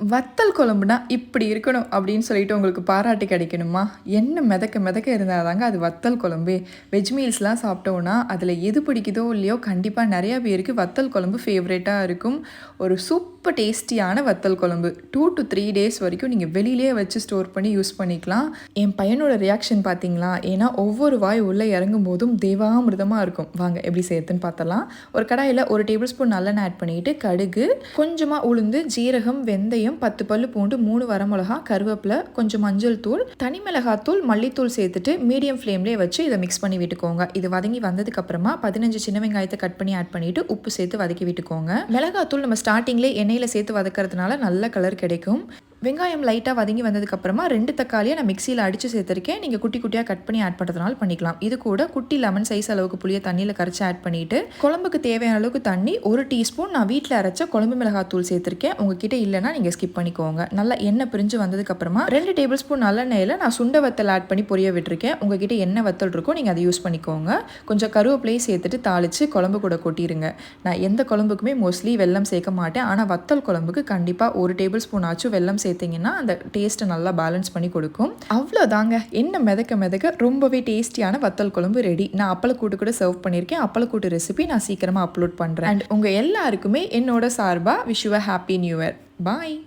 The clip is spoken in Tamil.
வத்தல் குழம்புனா இப்படி இருக்கணும் அப்படின்னு சொல்லிட்டு உங்களுக்கு பாராட்டு கிடைக்கணுமா? என்ன மிதக்க மிதக்க இருந்தால் தாங்க அது வத்தல் குழம்பு. வெஜ் மீல்ஸ்லாம் சாப்பிட்டோன்னா அதில் எது பிடிக்குதோ இல்லையோ கண்டிப்பாக நிறையா பேருக்கு வத்தல் குழம்பு ஃபேவரேட்டாக இருக்கும். ஒரு சூப்பர் டேஸ்டியான வத்தல் குழம்பு. டூ டு த்ரீ டேஸ் வரைக்கும் நீங்கள் வெளியிலே வச்சு ஸ்டோர் பண்ணி யூஸ் பண்ணிக்கலாம். என் பையனோட ரியாக்ஷன் பார்த்தீங்களா? ஏன்னா ஒவ்வொரு வாய் உள்ளே இறங்கும் போதும் தேவாமிர்தமாக இருக்கும். வாங்க எப்படி சேர்த்துன்னு பார்த்தலாம் ஒரு கடாயில் ஒரு டேபிள் ஸ்பூன் நல்லெண்ணெய் ஆட் பண்ணிவிட்டு கடுகு கொஞ்சமாக உளுந்து ஜீரகம் வெந்தயம் பத்து பல்லு பூண்டு மூணு வரமிளகா கருவேப்பிலை கொஞ்சம் மஞ்சள் தூள் தனி மிளகாத்தூள் மல்லித்தூள் சேர்த்துட்டு மீடியம் ஃப்ளேம்லேயே வச்சு இதை மிக்ஸ் பண்ணி விட்டுக்கோங்க. இது வதங்கி வந்ததுக்கப்புறமா பதினஞ்சு சின்ன வெங்காயத்தை கட் பண்ணி ஆட் பண்ணிட்டு உப்பு சேர்த்து வதக்கி விட்டுக்கோங்க. மிளகாத்தூள் நம்ம ஸ்டார்டிங்லேயே எண்ணெயில் சேர்த்து வதக்கிறதுனால நல்ல கலர் கிடைக்கும். வெங்காயம் லைட்டாக வதங்கி வந்ததுக்கப்புறமா ரெண்டு தக்காளியை நான் மிக்சியில் அடித்து சேர்த்துருக்கேன். நீங்கள் குட்டி குட்டியாக கட் பண்ணி ஆட் பண்ணுறதுனால பண்ணிக்கலாம். இது கூட குட்டி லெமன் சைஸ் அளவுக்கு புளியை தண்ணியில் கரைச்சி ஆட் பண்ணிவிட்டு குழம்புக்கு தேவையான அளவுக்கு தண்ணி ஒரு டீஸ்பூன் நான் வீட்டில் அரைச்ச குழம்பு மிளகாத்தூள் சேர்த்துருக்கேன். உங்ககிட்ட இல்லைனா நீங்கள் ஸ்கிப் பண்ணிக்கோங்க. நல்லா எண்ணெய் பிரிஞ்சு வந்ததுக்கப்புறமா ரெண்டு டேபிள் ஸ்பூன் நல்லெண்ணெயில் நான் சுண்ட வத்தல் ஆட் பண்ணி பொரிய விட்டுருக்கேன். உங்ககிட்ட என்ன வத்தல் இருக்கோ நீங்கள் அதை யூஸ் பண்ணிக்கோங்க. கொஞ்சம் கருவேப்பிலையும் சேர்த்துட்டு தாளித்து குழம்பு கூட கொட்டிடுங்க நான் எந்த குழம்புக்குமே மோஸ்ட்லி வெல்லம் சேர்க்க மாட்டேன். ஆனால் வத்தல் குழம்புக்கு கண்டிப்பாக ஒரு டேபிள் ஸ்பூன் ஆச்சும் வெள்ளம் சேர்த்திங்கன்னா அந்த டேஸ்ட்டை நல்லா பேலன்ஸ் பண்ணி கொடுக்கும். அவ்வளோதாங்க என்ன மிதக்க மிதக்க ரொம்பவே டேஸ்டியான வத்தல் குழம்பு ரெடி நான் அப்பளக்கூட்டு கூட சர்வ் பண்ணியிருக்கேன் அப்பளக்கூட்டு ரெசிபி நான் சீக்கிரமாக அப்லோட் பண்ணுறேன் அண்ட் உங்கள் எல்லாருக்குமே என்னோட சார்பாக விஷுவ ஹாப்பி நியூ இயர் பாய்